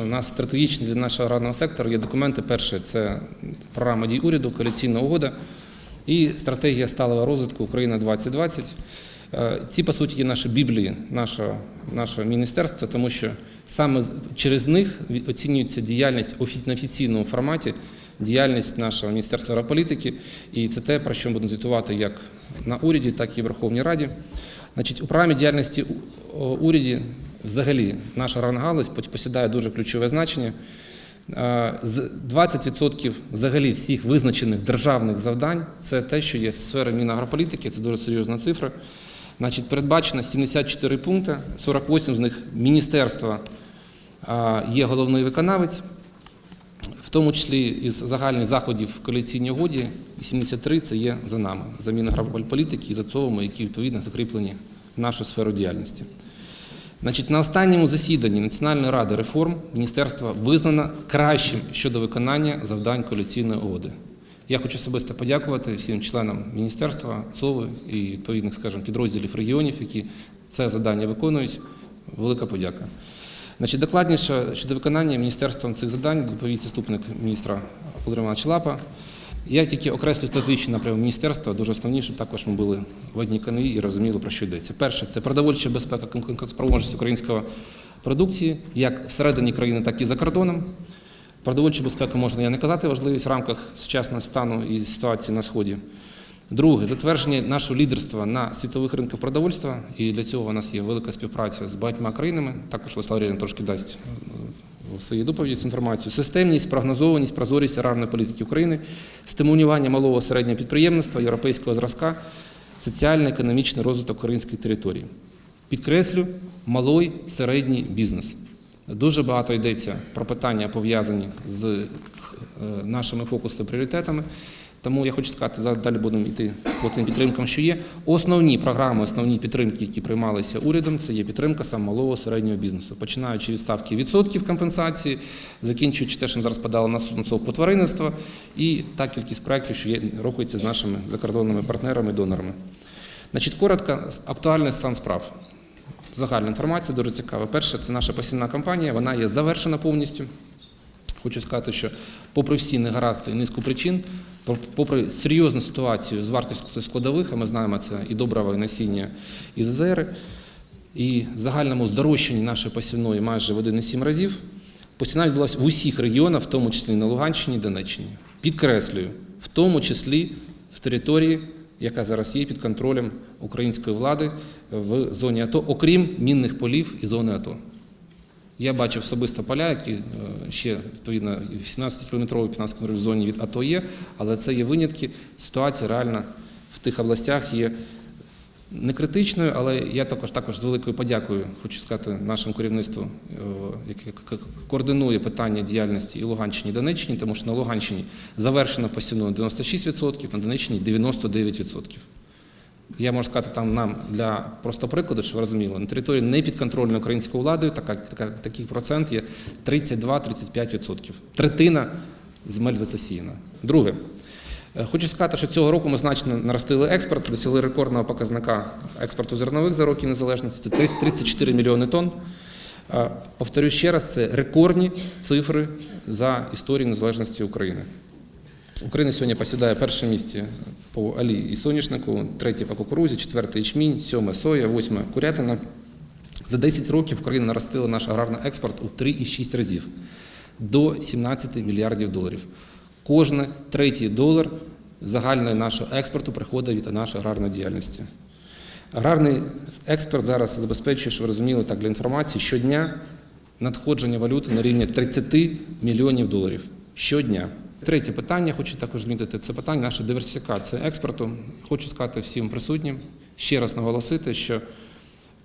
У нас стратегічні для нашого аграрного сектору є документи. Перше це програма дій уряду, коаліційна угода і стратегія сталого розвитку Україна 2020. Е, Ці, по суті, є наші біблії нашого, нашого міністерства, тому що саме через них оцінюється діяльність на офіційному форматі, діяльність нашого міністерства агрополітики. І це те, про що ми будемо звітувати як на уряді, так і в Верховній Раді. Значить, у програмі діяльності уряді взагалі наша аграрна посідає дуже ключове значення. Е, 20% взагалі всіх визначених державних завдань це те, що є з сфери мінагрополітики, це дуже серйозна цифра. Значить, передбачено 74 пункти, 48 з них міністерства є головний виконавець, в тому числі із загальних заходів в коаліційній угоді, 73 це є за нами, за мінагрополітики і за ЦОВами, які відповідно закріплені в нашу сферу діяльності. Значить, на останньому засіданні Національної ради реформ міністерство визнано кращим щодо виконання завдань коаліційної угоди. Я хочу особисто подякувати всім членам міністерства, ЦОВи і відповідних, скажімо, підрозділів регіонів, які це завдання виконують. Велика подяка. Значить, докладніше щодо виконання міністерством цих завдань доповість заступник міністра Володимир Іванович Лапа. Я тільки окреслю стратегічні напрями міністерства, дуже основні, щоб також ми були в одній канві і розуміли, про що йдеться. Перше це продовольча безпека конкурентоспроможність української продукції, як всередині країни, так і за кордоном. Продовольчу безпеку можна я не казати важливість в рамках сучасного стану і ситуації на сході. Друге, затвердження нашого лідерства на світових ринках продовольства, і для цього у нас є велика співпраця з багатьма країнами. Також Вислав Рєрін трошки дасть у своїй доповіді цю інформацію. Системність, прогнозованість, прозорість аграрної політики України, стимулювання малого середнього підприємництва, європейського зразка, соціально-економічний розвиток української території. Підкреслю, малий середній бізнес. Дуже багато йдеться про питання, пов'язані з е, нашими фокусними пріоритетами. Тому я хочу сказати, далі будемо йти по тим підтримкам, що є. Основні програми, основні підтримки, які приймалися урядом, це є підтримка саме малого середнього бізнесу, починаючи від ставки відсотків компенсації, закінчуючи те, що ми зараз подали на СОП по тваринництво, і та кількість проєктів, що є, рухається з нашими закордонними партнерами, донорами. Значить, коротко, актуальний стан справ. Загальна інформація дуже цікава. Перше, це наша посівна кампанія, вона є завершена повністю. Хочу сказати, що попри всі негаразди і низку причин, попри серйозну ситуацію з вартістю складових, а ми знаємо це і добрива, і насіння, і ЗЗР, і загальному здорожчанні нашої посівної майже в 1,7 разів, посівна відбулася в усіх регіонах, в тому числі на Луганщині Донеччині. Підкреслюю, в тому числі в території, яка зараз є під контролем української влади в зоні АТО, окрім мінних полів і зони АТО. Я бачив особисто поля, які е, ще відповідно 18-кілометровій 15 кілометровій зоні від АТО є, але це є винятки. Ситуація реально в тих областях є не критичною, але я також також з великою подякою хочу сказати нашому керівництву, е, яке координує питання діяльності і Луганщині, і Донеччині, тому що на Луганщині завершено посівно 96%, на Донеччині 99%. Я можу сказати там нам для просто прикладу, щоб ви розуміли, на території непідконтрольної українською владою така, така, такий процент є 32-35%. Третина земель засіяна. Друге, е, хочу сказати, що цього року ми значно наростили експорт, досягли рекордного показника експорту зернових за роки незалежності. Це 34 мільйони тонн. Е, Повторю ще раз, це рекордні цифри за історію незалежності України. Україна сьогодні посідає перше місце по алі і соняшнику, третє по кукурузі, четверте ячмінь, сьоме соя, восьме курятина. За 10 років Україна наростила наш аграрний експорт у 3,6 разів до 17 мільярдів доларів. Кожен третій долар загального нашого експорту приходить від нашої аграрної діяльності. Аграрний експорт зараз забезпечує, що ви розуміли так для інформації, щодня надходження валюти на рівні 30 мільйонів доларів. Щодня. Третє питання, хочу також змітити, це питання нашої диверсифікації експорту. Хочу сказати всім присутнім, ще раз наголосити, що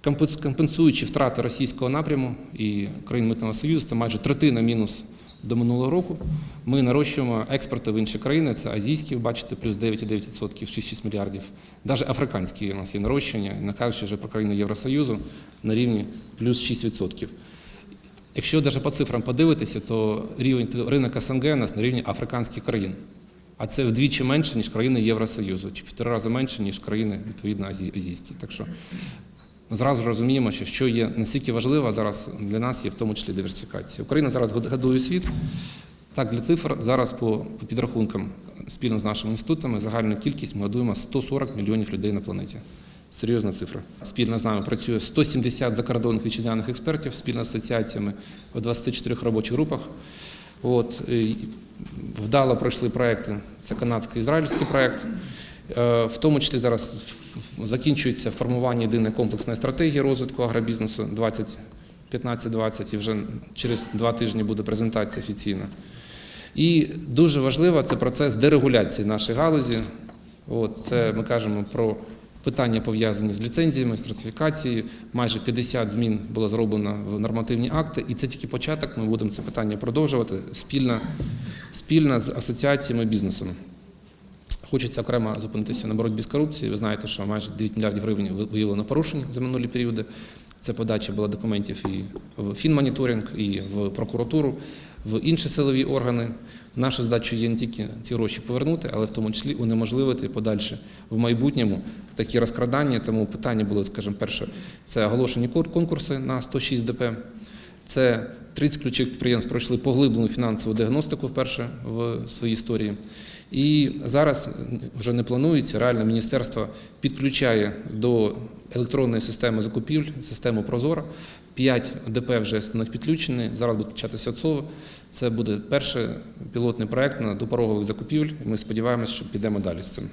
компенс- компенсуючи втрати російського напряму і країн Митного Союзу, це майже третина мінус до минулого року. Ми нарощуємо експорти в інші країни, це азійські, бачите, плюс 9,9%, 6,6 мільярдів. Навіть африканські у нас є нарощення, не кажучи вже про країни Євросоюзу, на рівні плюс 6%. Якщо навіть по цифрам подивитися, то рівень ринок СНГ у нас на рівні африканських країн. А це вдвічі менше, ніж країни Євросоюзу, чи три рази менше, ніж країни, відповідно, азійські. Так що зразу ж розуміємо, що що є настільки важливо зараз для нас є в тому числі диверсифікація. Україна зараз годує світ. Так, для цифр зараз по, по підрахункам спільно з нашими інститутами загальна кількість ми годуємо 140 мільйонів людей на планеті. Серйозна цифра. Спільно з нами працює 170 закордонних вітчизняних експертів спільно з асоціаціями в 24 робочих групах. От, вдало пройшли проекти. Це канадський ізраїльський проект. Е, В тому числі зараз закінчується формування єдиної комплексної стратегії розвитку агробізнесу 2015-2020 і вже через два тижні буде презентація офіційна. І дуже важливо це процес дерегуляції нашої галузі. От, це ми кажемо про питання пов'язані з ліцензіями, з сертифікацією. Майже 50 змін було зроблено в нормативні акти, і це тільки початок. Ми будемо це питання продовжувати спільно, спільно з асоціаціями бізнесу. Хочеться окремо зупинитися на боротьбі з корупцією. Ви знаєте, що майже 9 мільярдів гривень ви- виявлено порушень за минулі періоди. Це подача була документів і в фінмоніторинг, і в прокуратуру, в інші силові органи. Наша задача є не тільки ці гроші повернути, але в тому числі унеможливити подальше в майбутньому такі розкрадання. Тому питання було, скажімо, перше, це оголошені конкурси на 106 ДП. Це 30 ключових підприємств пройшли поглиблену фінансову діагностику вперше в своїй історії. І зараз вже не планується. Реально міністерство підключає до електронної системи закупівель систему Прозора. 5 ДП вже них підключені. Зараз буде початися ЦОВ. Це буде перший пілотний проект на допорогових закупівель. Ми сподіваємося, що підемо далі з цим.